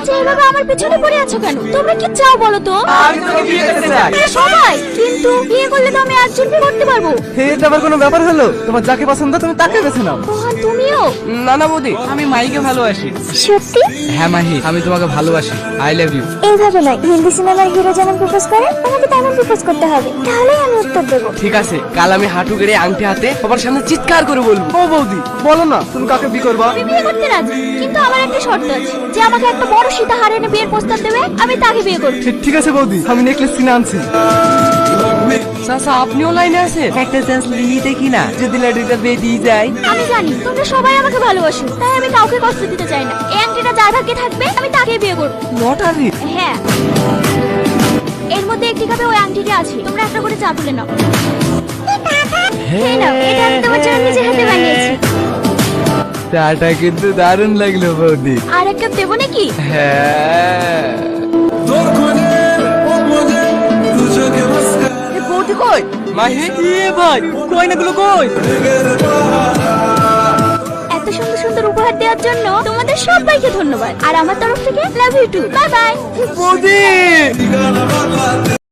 আচ্ছা এভাবে আমার পেছনে পড়ে আছো কেন? তোমরা কি চাও বলো তো? আমি তোকে বিয়ে করতে চাই। এ সবাই। কিন্তু বিয়ে করলে তো আমি একজনকে করতে পারব। এটা আবার কোনো ব্যাপার হলো? তোমার যাকে পছন্দ তুমি তাকে বেছে নাও। মোহন তুমিও? না না বৌদি আমি মাহিকে ভালোবাসি। সত্যি? হ্যাঁ মাহি আমি তোমাকে ভালোবাসি। আই লাভ ইউ এইভাবে নয়। হিন্দি সিনেমার হিরো যেমন প্রপোজ করে আমাকে তেমন প্রপোজ করতে হবে। তাহলেই আমি উত্তর দেবো। ঠিক আছে কাল আমি হাঁটু গেড়ে আংটি হাতে সবার সামনে চিৎকার করে বলব। ও বৌদি বলো না তুমি কাকে বিয়ে করবা? আমি বিয়ে করতে রাজি কিন্তু আমার একটা শর্ত আছে যে আমাকে একটা বড় সীতা হার এনে বিয়ের প্রস্তাব দেবে আমি তাকে বিয়ে করব। ঠিক আছে বৌদি আমি নেকলেস কিনে আনছি। চাচা আপনিও লাইনে আছেন? একটা চান্স লিয়ে দেখি না যদি লাডিটা বিয়ে দিয়ে যায়? আমি জানি তোমরা সবাই আমাকে ভালোবাসো তাই আমি কাউকে কষ্ট দিতে চাই না। এই আংটিটা যার ভাগ্যে থাকবে আমি তাকে বিয়ে করব। লটারি হ্যাঁ। এর মধ্যে একটি কাপে ওই আংটিটা আছে তোমরা একটা করে চা তুলে নাও। এই নাও, এটা আমি তোমার চাটা কিন্তু দারুণ লাগল বৌদি। আর একটা দেবো নাকি? হ্যাঁ। বৌদি কই? মাহি এ ভাই? কই কই? এত সুন্দর সুন্দর উপহার দেওয়ার জন্য তোমাদের সবাইকে ধন্যবাদ। আর আমার তরফ থেকে love you too bye bye বৌদি